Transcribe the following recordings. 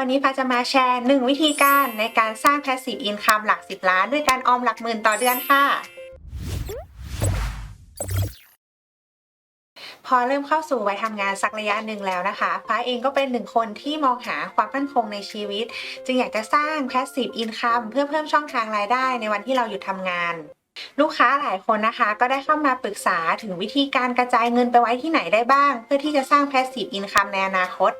วันนี้ฟ้าจะมาแชร์1วิธีการในการสร้าง Passive Income หลัก 10 ล้าน ด้วยการออมหลักหมื่นต่อเดือนค่ะ พอเริ่มเข้าสู่วัยทำงานสักระยะหนึ่งแล้วนะคะ ฟ้าเองก็เป็นหนึ่งคนที่มองหาความมั่นคงในชีวิต จึงอยากจะสร้าง Passive Income เพื่อเพิ่มช่องทางรายได้ในวันที่เราหยุดทำงานลูกค้าหลายคนนะคะ ก็ได้เข้ามาปรึกษาถึงวิธีการกระจายเงินไปไว้ที่ไหนได้บ้าง เพื่อที่จะสร้าง Passive Income ในอนาคต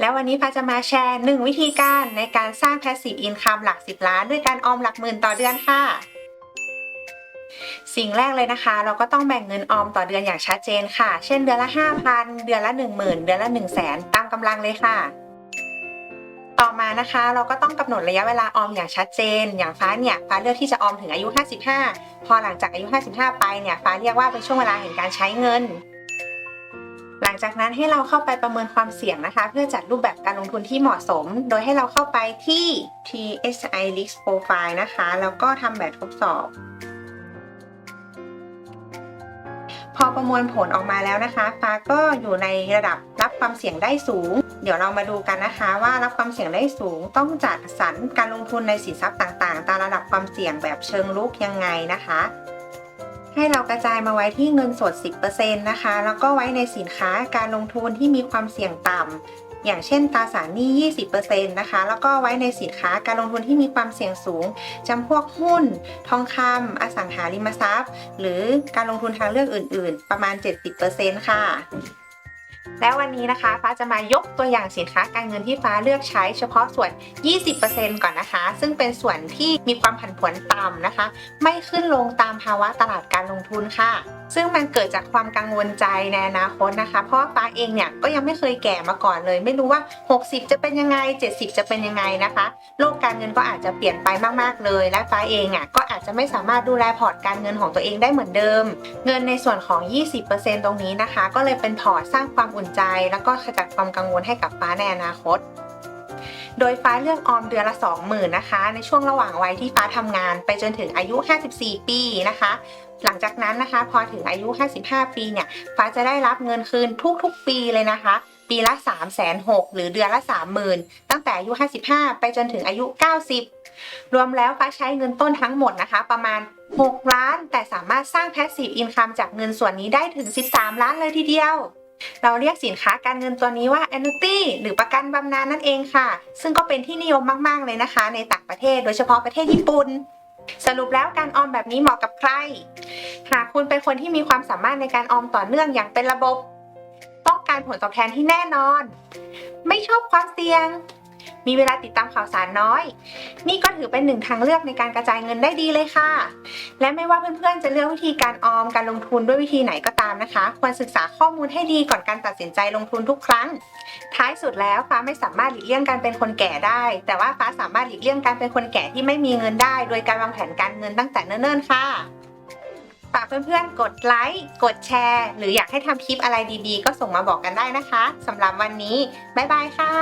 แล้ววันนี้ฟ้าจะมาแชร์1วิธีการในการสร้าง Passive Income หลัก 10 ล้าน ด้วยการออมหลักหมื่นต่อเดือนค่ะ สิ่งแรกเลยนะคะ เราก็ต้องแบ่งเงินออมต่อเดือนอย่างชัดเจนค่ะ เช่นเดือนละ 5,000 เดือนละ 10,000 เดือนละ 1 0 0 0 0แสนตามกำลังเลยค่ะ ต่อมานะคะ เราก็ต้องกำหนดระยะเวลาออมอย่างชัดเจน อย่างฟ้าเนี่ยฟ้าเลือกที่จะออมถึงอายุ 55 พอหลังจากอายุ 55 ไปเนี่ยฟ้าเรียกว่าเป็นช่วงเวลาแห่งการใช้เงิน จากนั้นให้เราเข้าไปประเมินความเสี่ยงนะคะ เพื่อจัดรูปแบบการลงทุนที่เหมาะสม โดยให้เราเข้าไปที่ TSI Risk Profile นะคะ แล้วก็ทำแบบทดสอบ พอประมวลผลออกมาแล้วนะคะฟ้าก็อยู่ในระดับรับความเสี่ยงได้สูง เดี๋ยวเรามาดูกันนะคะว่ารับความเสี่ยงได้สูง ต้องจัดสรรการลงทุนในสินทรัพย์ต่างๆ ตามระดับความเสี่ยงแบบเชิงลุกยังไงนะคะ ให้เรากระจายมาไว้ที่เงินสด 10%นะคะ แล้วก็ไว้ในสินค้าการลงทุนที่มีความเสี่ยงต่ำ อย่างเช่นตราสารหนี้ 20%นะคะ แล้วก็ไว้ในสินค้าการลงทุนที่มีความเสี่ยงสูงจำพวกหุ้น ทองคำอสังหาริมทรัพย์ หรือการลงทุนทางเลือกอื่น ๆ ประมาณ 70%ค่ะ แล้ววันนี้นะคะฟ้าจะมายกตัวอย่างสินค้าการเงินที่ฟ้าเลือกใช้เฉพาะส่วน 20%ก่อนนะคะ ซึ่งเป็นส่วนที่มีความผันผวนต่ำนะคะ ไม่ขึ้นลงตามภาวะตลาดการลงทุนค่ะ ซึ่งมันเกิดจากความกังวลใจในอนาคตนะคะ เพราะฟ้าเองเนี่ยก็ยังไม่เคยแก่มาก่อนเลย ไม่รู้ว่า 60 จะเป็นยังไง 70 จะเป็นยังไงนะคะ โลกการเงินก็อาจจะเปลี่ยนไปมากๆเลย และฟ้าเองอะก็อาจจะไม่สามารถดูแลพอร์ตการเงินของตัวเองได้เหมือนเดิม เงินในส่วนของ 20%ตรงนี้นะคะ ก็เลยเป็นพอร์ตสร้างความอุ่นใจ แล้วก็ขจัดความกังวลให้กับฟ้าในอนาคต โดยฟ้าเลือกออมเดือนละ 20,000นะคะ ในช่วงระหว่างวัยที่ฟ้าทำงานไปจนถึงอายุ 54 ปีนะคะ หลังจากนั้นนะคะพอถึงอายุ 55 ปีเนี่ยฟ้าจะได้รับเงินคืนทุกๆ ปีเลยนะคะปีละ 3 6 0 0 0หรือเดือนละ 30,000 ตั้งแต่อายุ 55 ไปจนถึงอายุ 90 รวมแล้วฟ้าใช้เงินต้นทั้งหมดนะคะ ประมาณ 6 ล้าน แต่สามารถสร้าง Passive Income จากเงินส่วนนี้ได้ถึง 13 ล้านเลยทีเดียว เราเรียกสินค้าการเงินตัวนี้ว่า annuity หรือประกันบำนาญนั่นเองค่ะ ซึ่งก็เป็นที่นิยมมากๆเลยนะคะ ในต่างประเทศ โดยเฉพาะประเทศญี่ปุ่นสรุปแล้วการออมแบบนี้เหมาะกับใคร หากคุณเป็นคนที่มีความสามารถในการออมต่อเนื่องอย่างเป็นระบบ ต้องการผลตอบแทนที่แน่นอน ไม่ชอบความเสี่ยง มีเวลาติดตามข่าวสารน้อย นี่ก็ถือเป็นหนึ่งทางเลือกในการกระจายเงินได้ดีเลยค่ะ และไม่ว่าเพื่อนๆจะเลือกวิธีการออมการลงทุนด้วยวิธีไหนก็ตามนะคะ ควรศึกษาข้อมูลให้ดีก่อนการตัดสินใจลงทุนทุกครั้ง ท้ายสุดแล้วฟ้าไม่สามารถหลีกเลี่ยงการเป็นคนแก่ได้ แต่ว่าฟ้าสามารถหลีกเลี่ยงการเป็นคนแก่ที่ไม่มีเงินได้ โดยการวางแผนการเงินตั้งแต่เนิ่นๆค่ะฝากเพื่อนๆ กดไลค์ กดแชร์ หรืออยากให้ทำคลิปอะไรดีๆ ก็ส่งมาบอกกันได้นะคะ สำหรับวันนี้ บ๊ายบายค่ะ